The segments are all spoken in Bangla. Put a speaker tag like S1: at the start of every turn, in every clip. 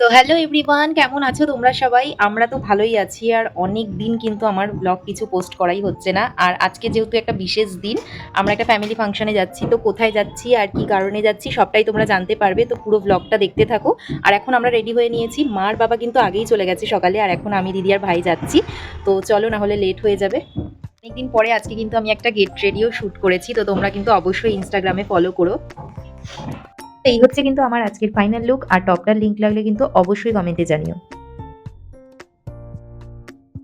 S1: তো হ্যালো এভরিওয়ান কেমন আছো তোমরা সবাই? আমরা তো ভালোই আছি আর অনেক দিন কিন্তু আমার ব্লগ কিছু পোস্ট করাই হচ্ছে না। আর আজকে যেহেতু একটা বিশেষ দিন, আমরা একটা ফ্যামিলি ফাংশনে যাচ্ছি, তো কোথায় যাচ্ছি আর কি কারণে যাচ্ছি সবটাই তোমরা জানতে পারবে। তো পুরো ব্লগটা দেখতে থাকো। আর এখন আমরা রেডি হয়ে নিয়েছি। মার বাবা কিন্তু আগেই চলে গেছে সকালে, আর এখন আমি দিদি আর ভাই যাচ্ছি। তো চলো না হলে লেট হয়ে যাবে। অনেকদিন পরে আজকে কিন্তু আমি একটা গেট রেডিও শ্যুট করেছি, তো তোমরা কিন্তু অবশ্যই ইনস্টাগ্রামে ফলো করো। তো এই হচ্ছে কিন্তু আমার আজকের ফাইনাল লুক আর টপটার লিঙ্ক লাগলে কিন্তু অবশ্যই কমেন্টে জানিও।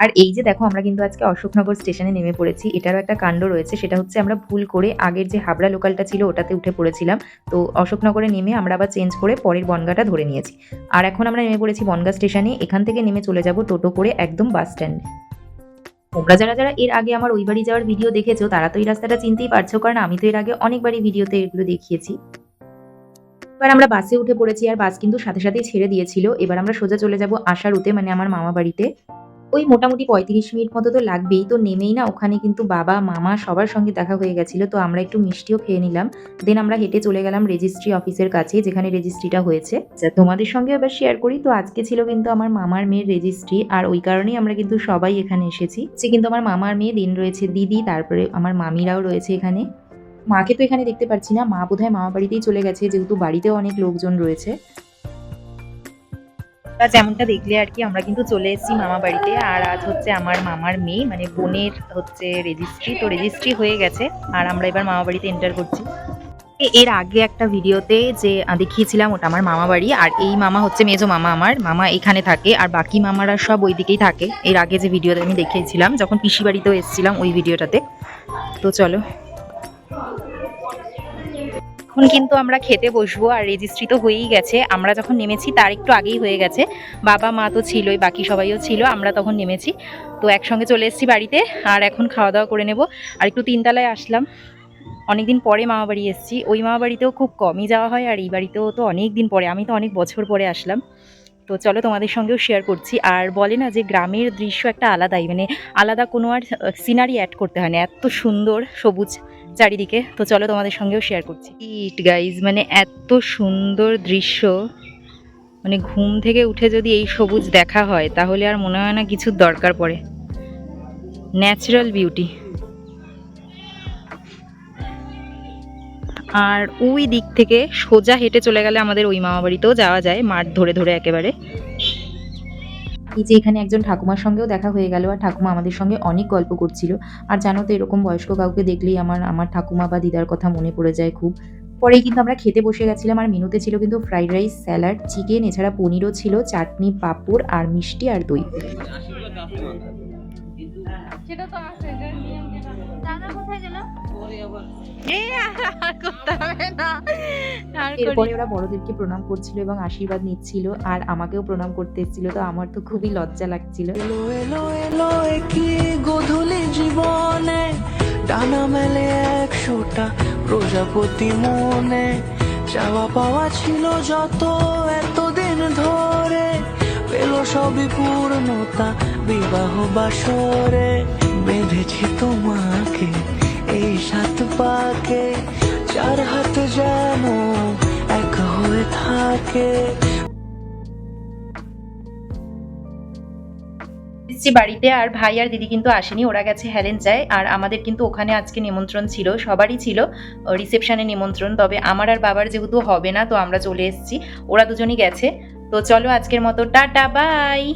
S1: আর এই যে দেখো, আমরা কিন্তু আজকে অশোকনগর স্টেশনে নেমে পড়েছি। এটারও একটা কাণ্ড রয়েছে, সেটা হচ্ছে আমরা ভুল করে আগের যে হাবড়া লোকালটা ছিল, ওটাতে উঠে পড়েছিলাম। তো অশোকনগরে নেমে আমরা আবার চেঞ্জ করে পরের বনগাটা ধরে নিয়েছি। আর এখন আমরা নেমে পড়েছি বনগা স্টেশনে এখান থেকে নেমে চলে যাব টোটো করে একদম বাস স্ট্যান্ডে তোমরা যারা যারা এর আগে আমার ওই বাড়ি যাওয়ার ভিডিও দেখেছ, তারা তো এই রাস্তাটা চিনতেই পারছ, কারণ আমি তো এর আগে অনেকবারই ভিডিওতে এগুলো দেখিয়েছি। এবার আমরা বাসে উঠে পড়েছি আর বাস কিন্তু সাথে সাথেই ছেড়ে দিয়েছিল। এবার আমরা সোজা চলে যাব আশারুতে মানে আমার মামা বাড়িতে। ওই মোটামুটি পঁয়ত্রিশ মিনিট মতো তো লাগবেই তো নেমেই না ওখানে কিন্তু বাবা মামা সবার সঙ্গে দেখা হয়ে গেছিল তো আমরা একটু মিষ্টিও খেয়ে নিলাম। দেন আমরা হেঁটে চলে গেলাম রেজিস্ট্রি অফিসের কাছে যেখানে রেজিস্ট্রিটা হয়েছে। আচ্ছা, তোমাদের সঙ্গে এবার শেয়ার করি তো আজকে ছিল কিন্তু আমার মামার মেয়ের রেজিস্ট্রি আর ওই কারণেই আমরা কিন্তু সবাই এখানে এসেছি। সে কিন্তু আমার মামার মেয়ে দিন রয়েছে দিদি তারপরে আমার মামিরাও রয়েছে এখানে। মাকে তো এখানে দেখতে পাচ্ছি না। মা বোধহয় মামা বাড়িতেই চলে গেছে, যেহেতু বাড়িতেও অনেক লোকজন রয়েছে। যেমনটা দেখলে আর কি, আমরা কিন্তু চলে এসেছি মামা বাড়িতে। আর আজ হচ্ছে আমার মামার মেয়ে মানে বোনের হচ্ছে রেজিস্ট্রি তো রেজিস্ট্রি হয়ে গেছে। আর আমরা এবার মামা বাড়িতে এন্টার করছি। এর আগে একটা ভিডিওতে যে দেখিয়েছিলাম ওটা আমার মামা বাড়ি, আর এই মামা হচ্ছে মেজো মামা আমার। মামা এখানে থাকে, আর বাকি মামারা সব ওই দিকেই থাকে। এর আগে যে ভিডিওতে আমি দেখিয়েছিলাম, যখন পিসি বাড়িতেও এসেছিলাম ওই ভিডিওটাতে। তো চলো। এখন কিন্তু আমরা খেতে বসবো আর রেজিস্ট্রি তো হয়েই গেছে। আমরা যখন নেমেছি, তার একটু আগেই হয়ে গেছে। বাবা, মা তো ছিলই, বাকি সবাইও ছিল, আমরা তখন নেমেছি। তো একসঙ্গে চলে এসেছি বাড়িতে আর এখন খাওয়া দাওয়া করে নেব। আর একটু তিনতলায় আসলাম। অনেকদিন পরে মামা বাড়ি এসেছি। ওই মামা বাড়িতেও খুব কমই যাওয়া হয় আর এই বাড়িতেও তো অনেক দিন পরে। আমি তো অনেক বছর পরে আসলাম। তো চলো তোমাদের সঙ্গেও শেয়ার করছি। আর বলে না যে গ্রামের দৃশ্য একটা আলাদাই। মানে আলাদা কোনো আর সিনারি অ্যাড করতে হয় না। এত সুন্দর সবুজ। চারিদিকে। তো চলো তোমাদের সঙ্গেও শেয়ার করছি। ইট গাইজ মানে এত সুন্দর দৃশ্য। মানে ঘুম থেকে উঠে যদি এই সবুজ দেখা হয়, তাহলে আর মনে হয় না কিছুর দরকার পড়ে। ন্যাচারাল বিউটি আর ওই দিক থেকে সোজা হেঁটে চলে গেলে আমাদের ওই মামা বাড়িতেও যাওয়া যায়, মাঠ ধরে ধরে একেবারে। এই যে এখানে একজন ঠাকুমার সঙ্গেও দেখা হয়ে গেল আর ঠাকুমা আমাদের সঙ্গে অনেক গল্প করছিল। আর জানো তো এরকম বয়স্ক কাউকে দেখলেই আমার আমার ঠাকুমা বা দিদার কথা মনে পড়ে যায় খুব। পরেই কিন্তু আমরা খেতে বসে গেছিলাম আর মেনুতে ছিল কিন্তু ফ্রাইড রাইস স্যালাড চিকেন এছাড়া পনিরও ছিল চাটনি পাঁপড় আর মিষ্টি আর দই।
S2: সেটা তো আছে কোথায় গেল?
S1: এরপরে ওরা বড়দেরকে প্রণাম করছিল এবং আশীর্বাদ নিচ্ছিল আর আমাকেও প্রণাম করতে এসেছিল তো আমার তো খুবই লজ্জা লাগছিল।
S3: এলো এলো এলো কি গধূলি জীবনে ডানা মেলে একশোটা প্রজাপতি মনে। চাওয়া পাওয়া ছিল যত এতদিন ধরে পেল সবই পূর্ণতা বিবাহ বাসরে। বেঁধেছি তোমাকে এই সাত পাকে চার হাত
S1: বাড়িতে আর ভাই আর দিদি কিন্তু আসেনি, ওরা গেছে হ্যালেন যায়। আর আমাদের কিন্তু ওখানে আজকে নিমন্ত্রণ ছিল, সবারই ছিল রিসেপশনে নিমন্ত্রণ। তবে আমার আর বাবার যেহেতু হবে না, তো আমরা চলে এসেছি, ওরা দুজনই গেছে। তো চলো আজকের মতো, টাটা, বাই!